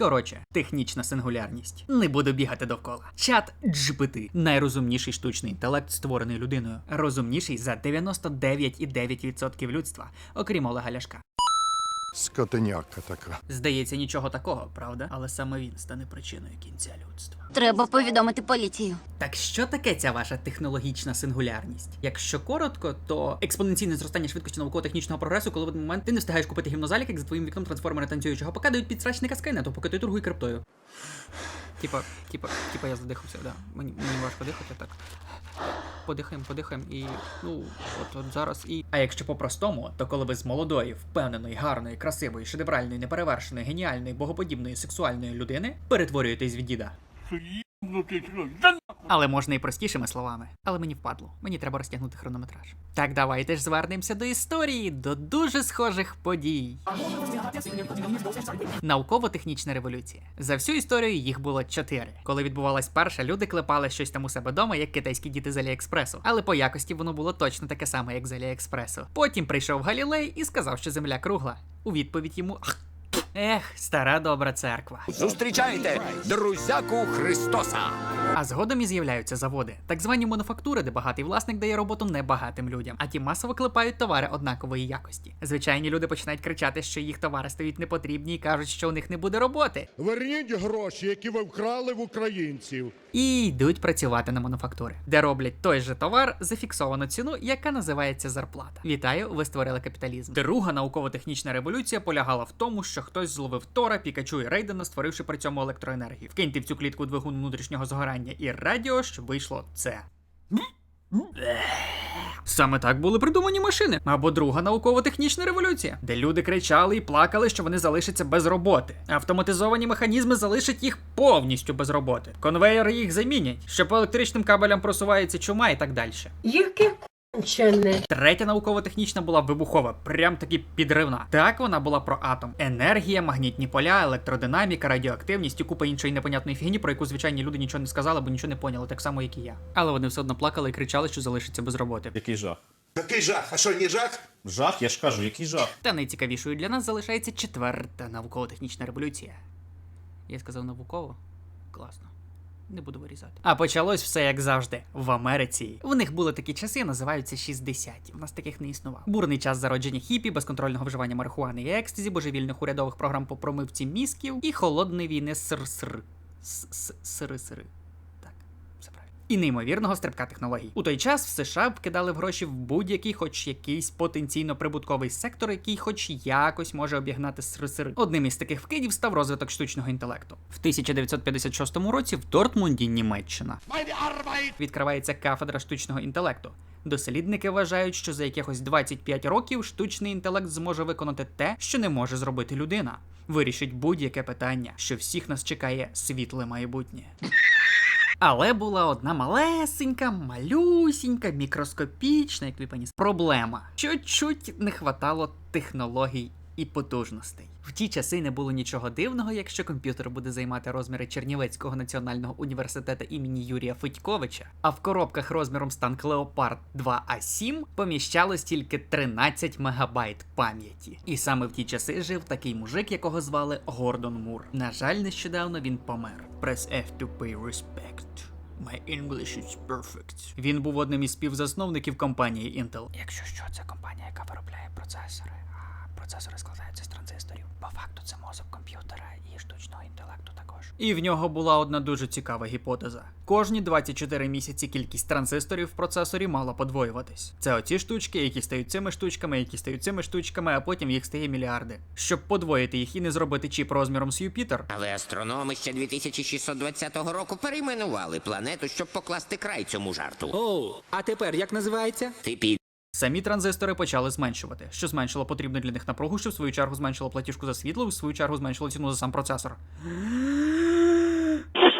Коротше, технічна сингулярність. Не буду бігати довкола. Чат GPT – найрозумніший штучний інтелект, створений людиною. Розумніший за 99,9% людства, окрім Олега Ляшка. Скотиняка така. Здається, нічого такого, правда? Але саме він стане причиною кінця людства. Треба повідомити поліцію. Так що таке ця ваша технологічна сингулярність? Якщо коротко, то експоненційне зростання швидкості науково-технічного прогресу, коли в один момент ти не встигаєш купити гімнозалік, як за твоїм вікном трансформери танцюючого покадають підсрачника Скайнету, поки ти торгуй криптою. Типа, типа, типа я задихався, да. Мені, мені важко дихати, так. Подихаємо, подихаємо і. Ну, от, от зараз і. А якщо по-простому, то коли ви з молодої, впевненої, гарної, красивої, шедевральної, неперевершеної, геніальної, богоподібної, сексуальної людини перетворюєтесь в діда. Але можна і простішими словами. Але мені впадло. Мені треба розтягнути хронометраж. Так давайте ж звернемося до історії, до дуже схожих подій. Науково-технічна революція. За всю історію їх було чотири. Коли відбувалась перша, люди клепали щось там у себе дома, як китайські діти з Аліекспресу. Але по якості воно було точно таке саме, як з Аліекспресу. Потім прийшов Галілей і сказав, що земля кругла. У відповідь йому. Ех, стара добра церква. Зустрічайте друзяку Христоса. А згодом і з'являються заводи, так звані мануфактури, де багатий власник дає роботу небагатим людям, а ті масово клепають товари однакової якості. Звичайні люди починають кричати, що їх товари стають непотрібні і кажуть, що у них не буде роботи. Верніть гроші, які ви вкрали в українців. І йдуть працювати на мануфактури, де роблять той же товар за фіксовану ціну, яка називається зарплата. Вітаю, ви створили капіталізм. Друга науково-технічна революція полягала в тому, що хтось зловив Тора, Пікачу і Рейдена, створивши при цьому електроенергію. Вкиньте в цю клітку двигун внутрішнього згорання і радіо, щоб вийшло це. Саме так були придумані машини. Або друга науково-технічна революція, де люди кричали і плакали, що вони залишаться без роботи. Автоматизовані механізми залишать їх повністю без роботи. Конвейери їх замінять, що по електричним кабелям просувається чума і так далі. Яке Третя науково-технічна була вибухова, прям таки підривна. Так вона була про атом. Енергія, магнітні поля, електродинаміка, радіоактивність і купа іншої непонятної фігні, про яку звичайні люди нічого не сказали, бо нічого не поняли, так само, як і я. Але вони все одно плакали і кричали, що залишаться без роботи. Який жах? Який жах? А що, не жах? Жах, я ж кажу, який жах. Та найцікавішою для нас залишається четверта науково-технічна революція. Я сказав науково? Класно. Не буду вирізати. А почалось все як завжди. В Америці. В них були такі часи, називаються 60-ті. У нас таких не існував. Бурний час зародження хіпі, безконтрольного вживання марихуани і екстазі, божевільних урядових програм по промивці мізків і холодної війни сир-сир. Сири-сири. Так, все правильно. І неймовірного стрибка технологій. У той час в США вкидали в гроші в будь-який, хоч якийсь потенційно прибутковий сектор, який хоч якось може обігнати сири. Одним із таких вкидів став розвиток штучного інтелекту. В 1956 році в Дортмунді, Німеччина, відкривається кафедра штучного інтелекту. Дослідники вважають, що за якихось 25 років штучний інтелект зможе виконати те, що не може зробити людина. Вирішить будь-яке питання, що всіх нас чекає світле майбутнє. Але була одна малесенька, малюсінька, мікроскопічна, як ви пані, проблема. Чуть-чуть не хватало технологій і потужностей. В ті часи не було нічого дивного, якщо комп'ютер буде займати розміри Чернівецького національного університету імені Юрія Федьковича, а в коробках розміром стан Клеопард 2А7 поміщалось тільки 13 мегабайт пам'яті. І саме в ті часи жив такий мужик, якого звали Гордон Мур. На жаль, нещодавно він помер. Press F to pay respect. My English is perfect. Він був одним із співзасновників компанії Intel. Якщо що, це компанія, яка виробляє процесори, процесори складаються з транзисторів. По факту це мозок комп'ютера і штучного інтелекту також. І в нього була одна дуже цікава гіпотеза. Кожні 24 місяці кількість транзисторів в процесорі мала подвоюватись. Це оці штучки, які стають цими штучками, які стають цими штучками, а потім їх стає мільярди. Щоб подвоїти їх і не зробити чіп розміром з Юпітер, Але астрономи ще 2620 року перейменували планету, щоб покласти край цьому жарту. Оу, а тепер як називається? Ти під Самі транзистори почали зменшувати, що зменшило потрібну для них напругу, що в свою чергу зменшило платіжку за світло, в свою чергу зменшило ціну за сам процесор. Що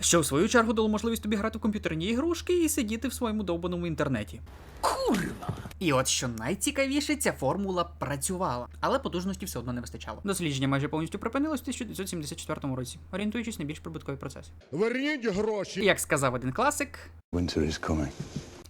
в свою чергу дало можливість тобі грати в комп'ютерні ігрушки і сидіти в своєму довбаному інтернеті. Курва! І от що найцікавіше, ця формула працювала, але потужності все одно не вистачало. Дослідження майже повністю припинилось в 1974 році, орієнтуючись на більш прибуткові процеси. Верніть гроші. Як сказав один класик, Winter is coming.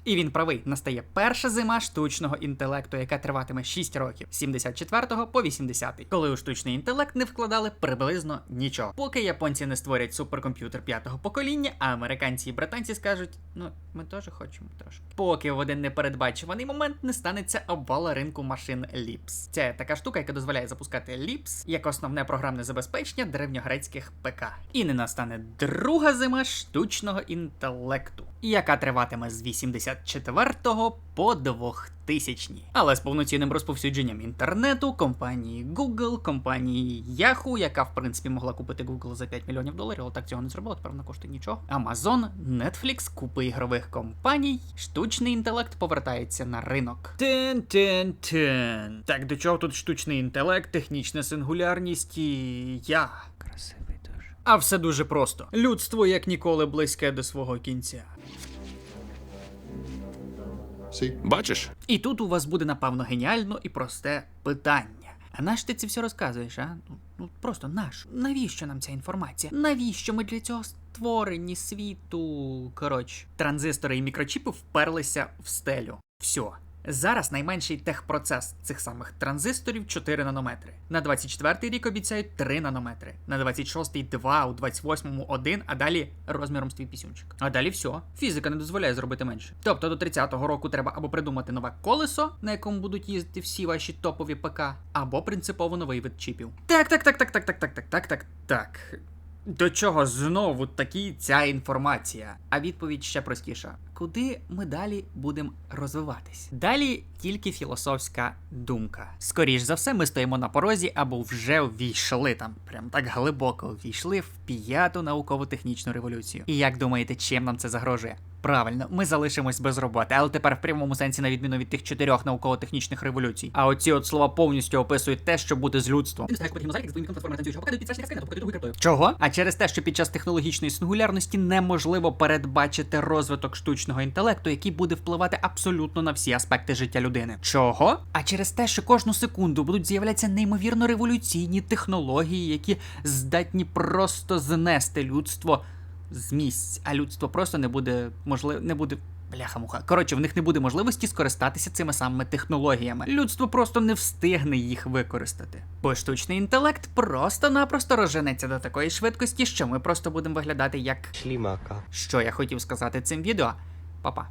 І він правий, настає перша зима штучного інтелекту, яка триватиме 6 років з 74 по 80, коли у штучний інтелект не вкладали приблизно нічого. Поки японці не створять суперкомп'ютер п'ятого покоління, а американці і британці скажуть: ну ми теж хочемо трошки. Поки в один непередбачуваний момент не станеться обвала ринку машин Ліпс. Це така штука, яка дозволяє запускати Ліпс як основне програмне забезпечення древньогрецьких ПК. І не настане друга зима штучного інтелекту, яка триватиме з 84 по 2000. Але з повноцінним розповсюдженням інтернету, компанії Google, компанії Yahoo, яка в принципі могла купити Google за 5 мільйонів доларів, але так цього не зробила, тепер вона коштує нічого. Amazon, Netflix, купи ігрових компаній, штучний інтелект повертається на ринок. Тен-тен-тен. Так до чого тут штучний інтелект, технічна сингулярність і я. Красивий дуже. А все дуже просто. Людство як ніколи близьке до свого кінця. Бачиш? І тут у вас буде, напевно, геніально і просте питання. А наш ти це все розказуєш, а? Ну, ну просто наш. Навіщо нам ця інформація? Навіщо ми для цього створені світу? Коротше, транзистори і мікрочіпи вперлися в стелю. Все. Зараз найменший техпроцес цих самих транзисторів 4 нанометри. На 24-й рік обіцяють 3 нанометри. На 26-й 2, у 28-му 1, а далі розміром з твій пісюнчик. А далі все. Фізика не дозволяє зробити менше. Тобто до 30-го року треба або придумати нове колесо, на якому будуть їздити всі ваші топові ПК, або принципово новий вид чіпів. Так, так, так, так, так, так, так, так, так, так, так. До чого знову таки ця інформація? А відповідь ще простіша: куди ми далі будемо розвиватись? Далі тільки філософська думка. Скоріш за все, ми стоїмо на порозі або вже ввійшли там, прям так глибоко ввійшли в п'яту науково-технічну революцію. І як думаєте, чим нам це загрожує? Правильно, ми залишимось без роботи, але тепер в прямому сенсі, на відміну від тих чотирьох науково-технічних революцій. А оці от слова повністю описують те, що буде з людством. Чого? А через те, що під час технологічної сингулярності неможливо передбачити розвиток штучного інтелекту, який буде впливати абсолютно на всі аспекти життя людини. Чого? А через те, що кожну секунду будуть з'являтися неймовірно революційні технології, які здатні просто знести людство з місць, а людство просто не буде можливо, не буде. Бляха-муха. Коротше, в них не буде можливості скористатися цими самими технологіями. Людство просто не встигне їх використати. Бо штучний інтелект просто-напросто розженеться до такої швидкості, що ми просто будемо виглядати як. Шлімака. Що я хотів сказати цим відео? Па-па.